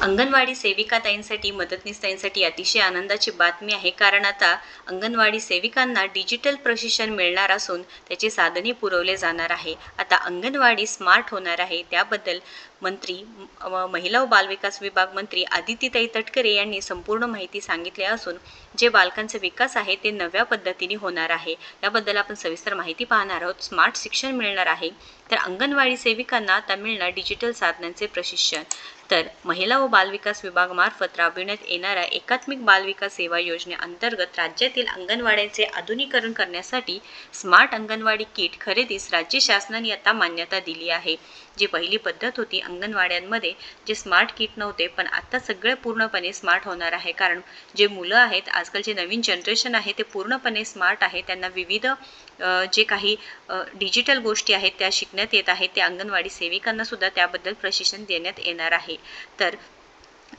अंगणवाडी सेविकाताईंसाठी मदतनीसताईंसाठी अतिशय आनंदाची बातमी आहे. कारण आता अंगणवाडी सेविकांना डिजिटल प्रशिक्षण मिळणार असून त्याचे साधने पुरवले जाणार आहे. आता अंगणवाडी स्मार्ट होणार आहे. त्याबद्दल मंत्री महिला व बालविकास विभाग मंत्री आदितीताई तटकरे यांनी संपूर्ण माहिती सांगितली असून जे बालकांचा विकास आहे ते नव्या पद्धतीने होणार आहे. याबद्दल आपण सविस्तर माहिती पाहणार आहोत. स्मार्ट शिक्षण मिळणार आहे. तर अंगणवाडी सेविकांना आता मिळणार डिजिटल साधनांचे प्रशिक्षण. तर महिला व बालविकास विभागामार्फत राबविण्यात येणाऱ्या एकात्मिक बालविकास सेवा योजनेअंतर्गत राज्यातील अंगणवाड्यांचे आधुनिकरण करण्यासाठी स्मार्ट अंगणवाडी किट खरेदीस राज्य शासनाने आता मान्यता दिली आहे. जी पहिली पद्धत होती अंगणवाड्यांमध्ये जे स्मार्ट किट नव्हते पण आता सगळे पूर्णपणे स्मार्ट होणार आहे. कारण जे मुलं आहेत आजकालचे नवीन जनरेशन आहे ते पूर्णपणे स्मार्ट आहे. त्यांना विविध जे काही डिजिटल गोष्टी आहेत त्या शिकण्यात येत आहेत. त्या अंगणवाडी सेविकांना सुद्धा त्याबद्दल प्रशिक्षण देण्यात येणार आहे. तर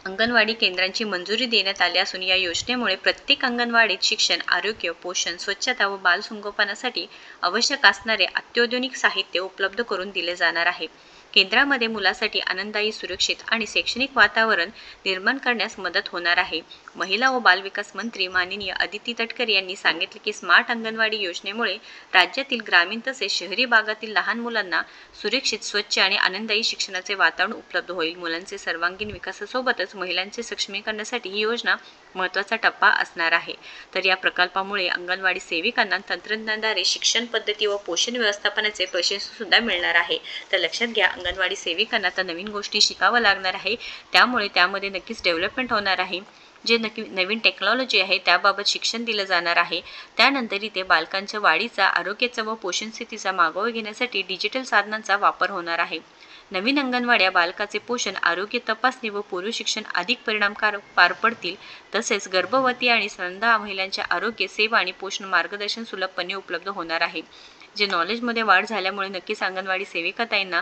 अंगणवाडी केंद्रांची मंजुरी देण्यात आली असून या योजनेमुळे प्रत्येक अंगणवाडीत शिक्षण आरोग्य पोषण स्वच्छता व बालसंगोपनासाठी आवश्यक असणारे अत्याधुनिक साहित्य उपलब्ध करून दिले जाणार आहे. केंद्रामध्ये मुलासाठी आनंददायी सुरक्षित आणि शैक्षणिक वातावरण निर्माण करण्यास मदत होणार आहे. महिला व बालविकास मंत्री माननीय अदिती तटकर यांनी सांगितले की स्मार्ट अंगणवाडी योजनेमुळे राज्यातील ग्रामीण तसेच शहरी भागातील लहान मुलांना सुरक्षित स्वच्छ आणि आनंददायी शिक्षणाचे वातावरण उपलब्ध होईल. मुलांचे सर्वांगीण विकासासोबतच महिलांचे सक्षमीकरणासाठी ही योजना महत्त्वाचा टप्पा असणार आहे. तर या प्रकल्पामुळे अंगणवाडी सेविकांना तंत्रज्ञानाद्वारे शिक्षण पद्धती व पोषण व्यवस्थापनाचे प्रशिक्षण सुद्धा मिळणार आहे. तर लक्षात घ्या अंगणवाडी सेविकांना आता नवीन गोष्टी शिकावं लागणार आहे. त्यामुळे त्यामध्ये नक्कीच डेव्हलपमेंट होणार आहे. जे नक्की नवीन टेक्नॉलॉजी आहे त्याबाबत शिक्षण दिलं जाणार आहे. त्यानंतर इथे बालकांच्या वाढीचा आरोग्याचा व पोषण स्थितीचा मागोवा घेण्यासाठी डिजिटल साधनांचा वापर होणार आहे. नवीन अंगणवाड्या बालकाचे पोषण आरोग्य तपासणी व पूर्व शिक्षण अधिक परिणामकारक पार पडतील. तसेच गर्भवती आणि स्तनदा महिलांच्या आरोग्य सेवा आणि पोषण मार्गदर्शन सुलभपणे उपलब्ध होणार आहे. जे नॉलेजमध्ये वाढ झाल्यामुळे नक्कीच अंगणवाडी सेविकाताईंना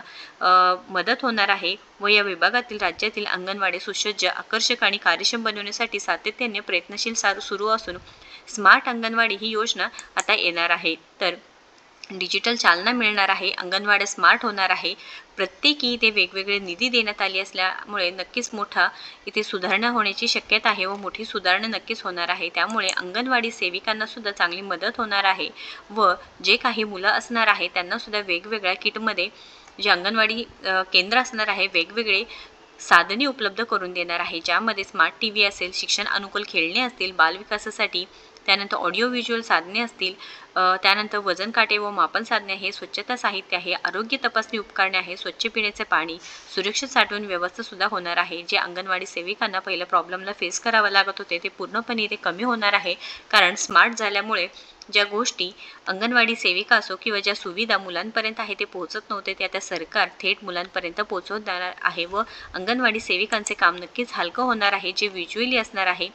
मदत होणार आहे व या विभागातील राज्यातील अंगणवाडी सुसज्ज आकर्षक आणि कार्यक्षम बनवण्यासाठी सातत्याने प्रयत्नशील सारू सुरू असून स्मार्ट अंगणवाडी ही योजना आता येणार आहे. तर डिजिटल चालना मिळणार आहे अंगणवाड्या स्मार्ट होणार आहे. प्रत्येकी इथे वेगवेगळे निधी देण्यात आली असल्यामुळे नक्कीच मोठा इथे सुधारणा होण्याची शक्यता आहे व मोठी सुधारणा नक्कीच होणार आहे. त्यामुळे अंगणवाडी सेविकांना सुद्धा चांगली मदत होणार आहे व जे काही मुलं असणार आहे त्यांना सुद्धा वेगवेगळ्या किटमध्ये जे अंगणवाडी केंद्र असणार आहे वेगवेगळे साधने उपलब्ध करून देणार आहे. ज्यामध्ये स्मार्ट टी व्ही असेल शिक्षण अनुकूल खेळणे असतील बालविकासासाठी त्यानंतर ऑडिओ व्हिज्युअल साधने असतील त्यानंतर वजन काटे व मापन साधने आहे स्वच्छता साहित्य आहे आरोग्य तपासणी उपकरणे आहे स्वच्छ पिण्याचे पाणी सुरक्षित साठवण व्यवस्थासुद्धा होणार आहे. जे अंगणवाडी सेविकांना पहिल्या प्रॉब्लेमला फेस करावं लागत होते ते पूर्णपणे ते कमी होणार आहे. कारण स्मार्ट झाल्यामुळे ज्या गोष्टी अंगणवाडी सेविका असो किंवा ज्या सुविधा मुलांपर्यंत आहे ते पोहोचत नव्हते त्या त्या सरकार थेट मुलांपर्यंत पोहोचवत जाणार आहे व अंगणवाडी सेविकांचे काम नक्कीच हलकं होणार आहे जे व्हिज्युअली असणार आहे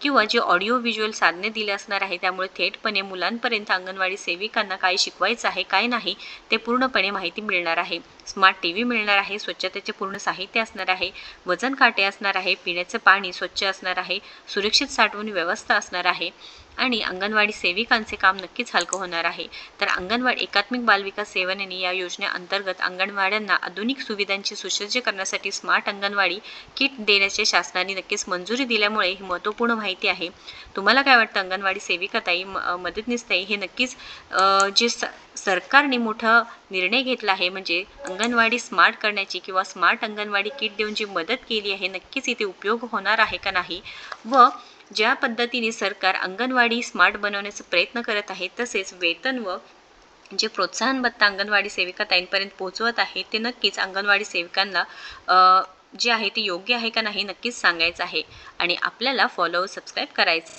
किंवा जे ऑडिओ व्हिज्युअल साधने दिले असणार आहे त्यामुळे थेटपणे मुलांपर्यंत अंगणवाडी सेविकांना काय शिकवायचं आहे काय नाही ते पूर्णपणे माहिती मिळणार आहे. स्मार्ट टी व्ही मिळणार आहे स्वच्छतेचे पूर्ण साहित्य असणार आहे वजन काटे असणार आहे पिण्याचं पाणी स्वच्छ असणार आहे सुरक्षित साठवण व्यवस्था असणार आहे आणि अंगणवाडी सेविकांचे काम नक्कीच हलकं होणार आहे. तर अंगणवाडी एकात्मिक बालविकास सेवनेने या योजनेअंतर्गत अंगणवाड्यांना आधुनिक सुविधांची सुसज्ज करण्यासाठी स्मार्ट अंगणवाडी किट देण्याचे शासनाने नक्कीच मंजुरी दिल्यामुळे ही महत्त्वपूर्ण माहिती आहे. तुम्हाला काय वाटतं? अंगणवाडी सेविकाताई म मदतनीसताई हे नक्कीच जे स सरकारने मोठा निर्णय घेतला आहे म्हणजे अंगणवाडी स्मार्ट करण्याची किंवा स्मार्ट अंगणवाडी किट देऊन जी मदत केली आहे नक्कीच इथे उपयोग होणार आहे का नाही? व ज्या पद्धतीने सरकार अंगणवाडी स्मार्ट बनवण्याचा प्रयत्न करत आहे तसेच वेतन व जे प्रोत्साहन भत्ता अंगणवाडी सेविका ताईंपर्यंत पोहोचवत आहे ते नक्कीच अंगणवाडी सेविकांना जे आहे ते योग्य आहे का नाही नक्कीच सांगायचं आहे. आणि आपल्याला फॉलो सबस्क्राईब करायचं